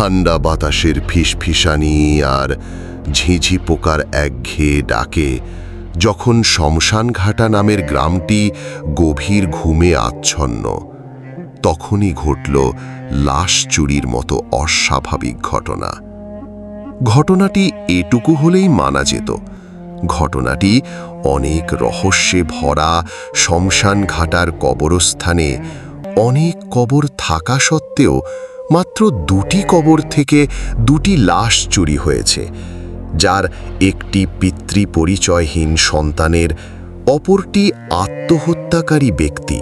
ঠান্ডা বাতাসের ফিসফিসানি আর ঝিঝি পোকার একঘেয়ে ডাকে, যখন শমশানঘাটা নামের গ্রামটি গভীর ঘুমে আচ্ছন্ন, তখনই ঘটল লাশ চুরির মতো অস্বাভাবিক ঘটনা। ঘটনাটি এটুকু হলেই মানা যেত। ঘটনাটি অনেক রহস্যে ভরা শমশান ঘাটার কবরস্থানে অনেক কবর থাকা সত্ত্বেও মাত্র দুটি কবর থেকে দুটি লাশ চুরি হয়েছে, যার একটি পিতৃ পরিচয়হীন সন্তানের, অপরটি আত্মহত্যাকারী ব্যক্তি।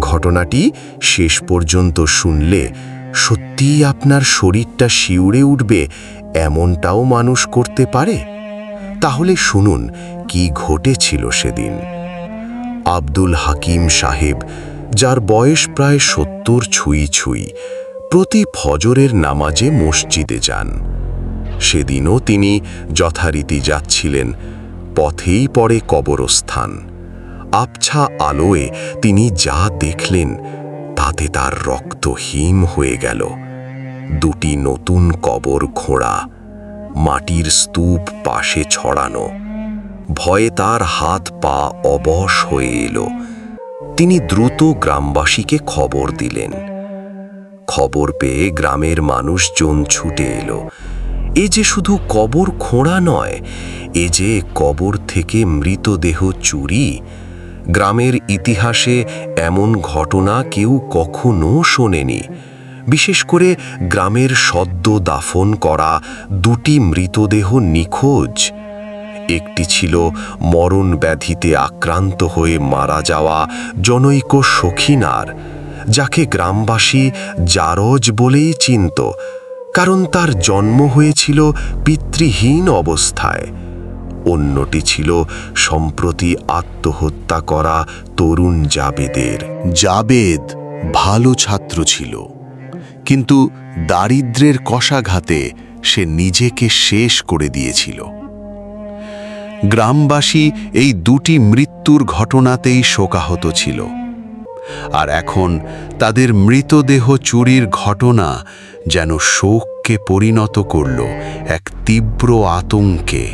ঘটনাটি শেষ পর্যন্ত শুনলে সত্যিই আপনার শরীরটা শিউরে উঠবে, এমনটাও মানুষ করতে পারে? তাহলে শুনুন, কি ঘটেছিল সেদিন। আব্দুল হাকিম সাহেব, যার বয়স প্রায় সত্তর ছুঁই ছুঁই প্রতি ফজরের নামাজে মসজিদে যান। সেদিনও তিনি যথারীতি যাচ্ছিলেন, পথেই পড়ে কবরস্থান। আবছা আলোয় তিনি যা দেখলেন, তাতে তার রক্ত হিম হয়ে গেল। দুটি নতুন কবর খোঁড়া মাটির স্তূপ পাশে ছড়ানো। ভয়ে তার হাত পা অবশ হয়ে এলো। তিনি দ্রুত গ্রামবাসীকে খবর দিলেন। খবর পেয়ে গ্রামের মানুষজন ছুটে এলো। এ যে শুধু কবর খোঁড়া নয়, এ যে কবর থেকে মৃতদেহ চুরি, গ্রামের ইতিহাসে এমন ঘটনা কেউ কখনো শোনেনি। বিশেষ করে গ্রামের সদ্য দাফন করা দুটি মৃতদেহ নিখোঁজ। একটি ছিল মরণ ব্যাধিতে আক্রান্ত হয়ে মারা যাওয়া জনৈক সখিনার যাকে গ্রামবাসী জারজ বলেই চিনত, কারণ তার জন্ম হয়েছিল পিতৃহীন অবস্থায়। অন্যটি ছিল সম্প্রতি আত্মহত্যা করা তরুণ জাবেদের। জাবেদ ভালো ছাত্র ছিল, কিন্তু দারিদ্রের কষাঘাতে সে নিজেকে শেষ করে দিয়েছিল। গ্রামবাসী এই দুটি মৃত্যুর ঘটনাতেই শোকাহত ছিল। আর এখন তাদের মৃতদেহ চুরির ঘটনা যেন শোককে পরিণত করল এক তীব্র আতঙ্কে।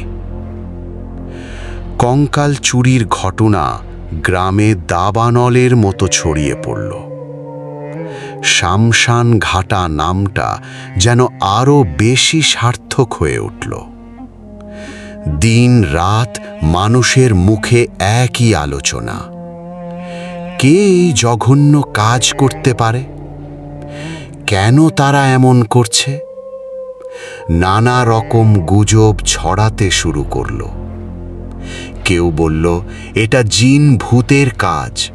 কঙ্কাল চুরির ঘটনা গ্রামে দাবানলের মতো ছড়িয়ে পড়ল। শামশান ঘাটা নামটা যেন আরও বেশি সার্থক হয়ে উঠল। দিন রাত মানুষের মুখে একই আলোচনা। কে এই জঘন্য কাজ করতে পারে? কেন তারা এমন করছে? নানা রকম গুজব ছড়াতে শুরু করল। কেউ বলল, এটা জিন ভূতের কাজ।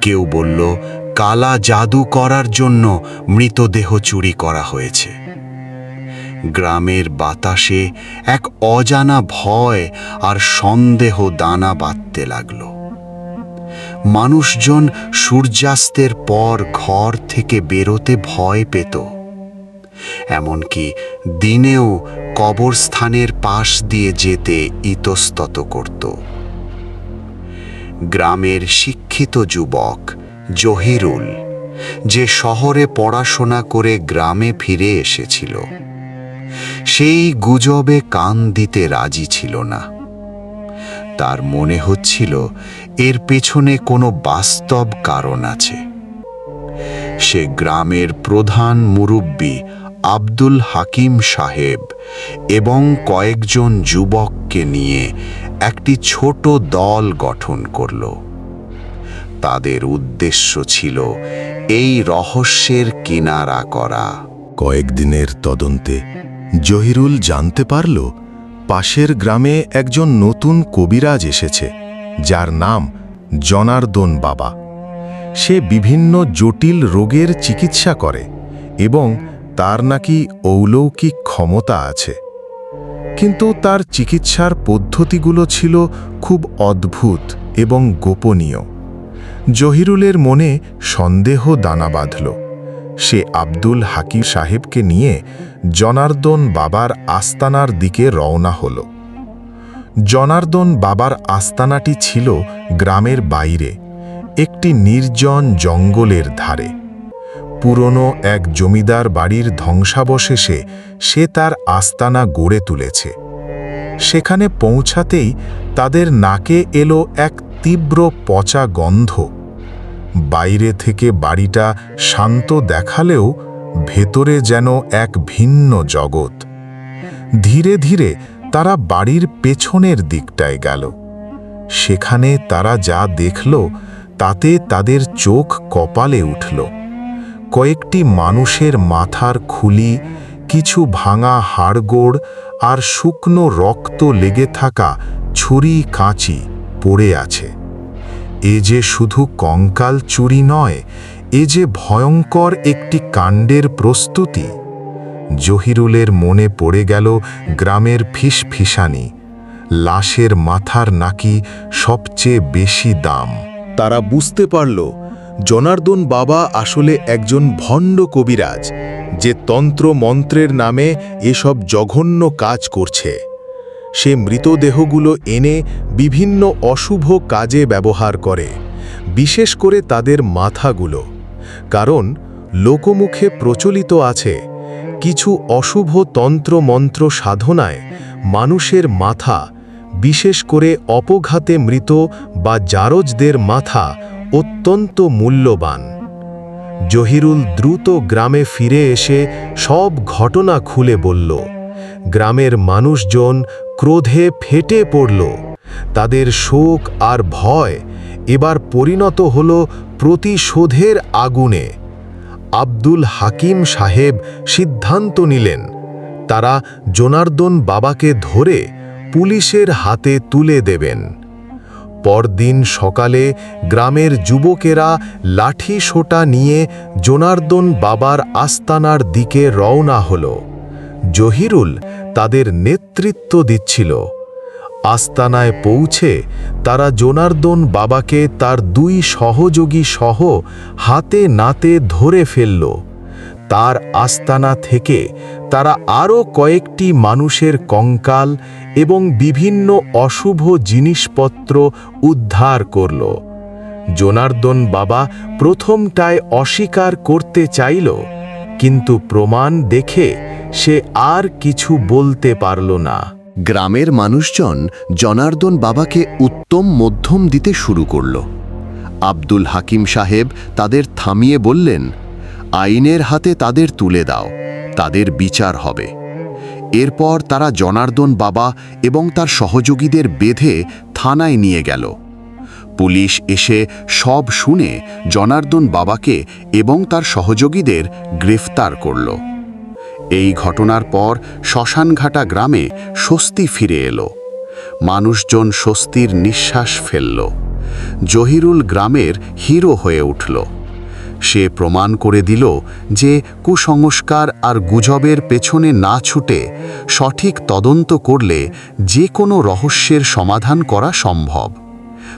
কেউ বলল, কালা জাদু করার জন্য মৃতদেহ চুরি করা হয়েছে। গ্রামের বাতাসে এক অজানা ভয় আর সন্দেহ দানা বাঁধতে লাগল। মানুষজন সূর্যাস্তের পর ঘর থেকে বেরোতে ভয় পেত। এমনকি দিনেও কবরস্থানের পাশ দিয়ে যেতে ইতস্তত করত। গ্রামের শিক্ষিত যুবক জহিরুল, যে শহরে পড়াশোনা করে গ্রামে ফিরে এসেছিল, সেই গুজবে কান দিতে রাজি ছিল না। তার মনে হচ্ছিল, এর পেছনে কোনো বাস্তব কারণ আছে। সে গ্রামের প্রধান মুরব্বী আব্দুল হাকিম সাহেব এবং কয়েকজন যুবককে নিয়ে একটি ছোট দল গঠন করল। তাদের উদ্দেশ্য ছিল এই রহস্যের কিনারা করা। কয়েকদিনের তদন্তে জহিরুল জানতে পারল পাশের গ্রামে একজন নতুন কবিরাজ এসেছে, যার নাম জনার্দন বাবা। সে বিভিন্ন জটিল রোগের চিকিৎসা করে এবং তার নাকি অলৌকিক ক্ষমতা আছে। কিন্তু তার চিকিৎসার পদ্ধতিগুলো ছিল খুব অদ্ভুত এবং গোপনীয়। জহিরুলের মনে সন্দেহ দানা বাঁধল। সে আব্দুল হাকিম সাহেবকে নিয়ে জনার্দন বাবার আস্তানার দিকে রওনা হল। জনার্দন বাবার আস্তানাটি ছিল গ্রামের বাইরে, একটি নির্জন জঙ্গলের ধারে। পুরনো এক জমিদার বাড়ির ধ্বংসাবশেষে সে তার আস্তানা গড়ে তুলেছে। সেখানে পৌঁছাতেই তাদের নাকে এলো এক তীব্র পচা গন্ধ। বাইরে থেকে বাড়িটা শান্ত দেখালেও ভেতরে যেন এক ভিন্ন জগৎ। ধীরে ধীরে তারা বাড়ির পেছনের দিকটায় গেল। সেখানে তারা যা দেখল, তাতে তাদের চোখ কপালে উঠল। কয়েকটি মানুষের মাথার খুলি, কিছু ভাঙা হাড়গোড় আর শুকনো রক্ত লেগে থাকা ছুরি কাঁচি পড়ে আছে। এ যে শুধু কঙ্কাল চুরি নয় এ যে ভয়ঙ্কর একটি কাণ্ডের প্রস্তুতি, জহিরুলের মনে পড়ে গেল গ্রামের ফিসফিসানি, লাশের মাথার নাকি সবচেয়ে বেশি দাম। তারা বুঝতে পারল, জনার্দন বাবা আসলে একজন ভণ্ড কবিরাজ, যে তন্ত্র মন্ত্রের নামে এসব জঘন্য কাজ করছে। সে মৃতদেহগুলো এনে বিভিন্ন অশুভ কাজে ব্যবহার করে, বিশেষ করে তাদের মাথাগুলো। কারণ লোকমুখে প্রচলিত আছে কিছু অশুভ তন্ত্রমন্ত্র সাধনায় মানুষের মাথা, বিশেষ করে অপঘাতে মৃত বা জারজদের মাথা, অত্যন্ত মূল্যবান। জহিরুল দ্রুত গ্রামে ফিরে এসে সব ঘটনা খুলে বলল। গ্রামের মানুষজন ক্রোধে ফেটে পড়ল। তাদের শোক আর ভয় এবার পরিণত হল প্রতিশোধের আগুনে আব্দুল হাকিম সাহেব সিদ্ধান্ত নিলেন, তারা জনার্দন বাবাকে ধরে পুলিশের হাতে তুলে দেবেন। পরদিন সকালে গ্রামের যুবকেরা লাঠি সোটা নিয়ে জনার্দন বাবার আস্তানার দিকে রওনা হল। জহিরুল তাদের নেতৃত্ব দিচ্ছিল। আস্তানায় পৌঁছে তারা জোনার্দন বাবাকে তার দুই সহযোগী সহ হাতে নাতে ধরে ফেলল। তার আস্তানা থেকে তারা আরও কয়েকটি মানুষের কঙ্কাল এবং বিভিন্ন অশুভ জিনিসপত্র উদ্ধার করল। জোনার্দন বাবা প্রথমটায় অস্বীকার করতে চাইল, কিন্তু প্রমাণ দেখে সে আর কিছু বলতে পারল না। গ্রামের মানুষজন জনার্দন বাবাকে উত্তম মধ্যম দিতে শুরু করল। আব্দুল হাকিম সাহেব তাদের থামিয়ে বললেন, আইনের হাতে তাদের তুলে দাও, তাদের বিচার হবে। এরপর তারা জনার্দন বাবা এবং তার সহযোগীদের বেঁধে থানায় নিয়ে গেল। পুলিশ এসে সব শুনে জনার্দন বাবাকে এবং তার সহযোগীদের গ্রেফতার করল। এই ঘটনার পর শ্মশানঘাটা গ্রামে স্বস্তি ফিরে এলো। মানুষজন স্বস্তির নিঃশ্বাস ফেলল। জহিরুল গ্রামের হিরো হয়ে উঠল। সে প্রমাণ করে দিল যে কুসংস্কার আর গুজবের পেছনে না ছুটে সঠিক তদন্ত করলে যে কোনো রহস্যের সমাধান করা সম্ভব।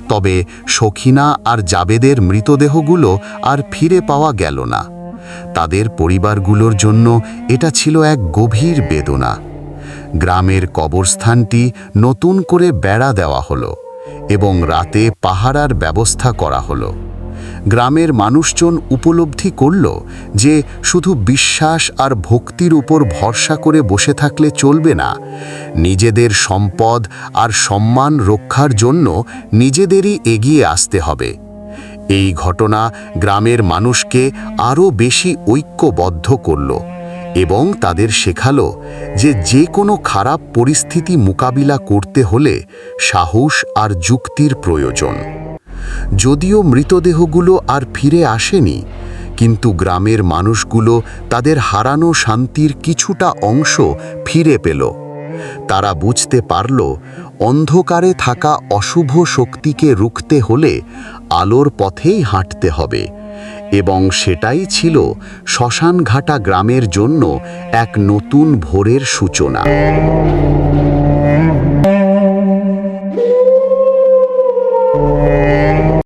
তবে সখিনা আর জাবেদের মৃতদেহগুলো আর ফিরে পাওয়া গেল না। তাদের পরিবারগুলোর জন্য এটা ছিল এক গভীর বেদনা। গ্রামের কবরস্থানটি নতুন করে বেড়া দেওয়া হলো এবং রাতে পাহারার ব্যবস্থা করা হলো। গ্রামের মানুষজন উপলব্ধি করল যে শুধু বিশ্বাস আর ভক্তির উপর ভরসা করে বসে থাকলে চলবে না, নিজেদের সম্পদ আর সম্মান রক্ষার জন্য নিজেদেরই এগিয়ে আসতে হবে। এই ঘটনা গ্রামের মানুষকে আরও বেশি ঐক্যবদ্ধ করল এবং তাদের শেখালো যে যে কোনো খারাপ পরিস্থিতি মোকাবিলা করতে হলে সাহস আর যুক্তির প্রয়োজন। যদিও মৃতদেহগুলো আর ফিরে আসেনি, কিন্তু গ্রামের মানুষগুলো তাদের হারানো শান্তির কিছুটা অংশ ফিরে পেল। তারা বুঝতে পারল অন্ধকারে থাকা অশুভ শক্তিকে রুখতে হলে আলোর পথেই হাঁটতে হবে। এবং সেটাই ছিল শ্মশানঘাটা গ্রামের জন্য এক নতুন ভোরের সূচনা।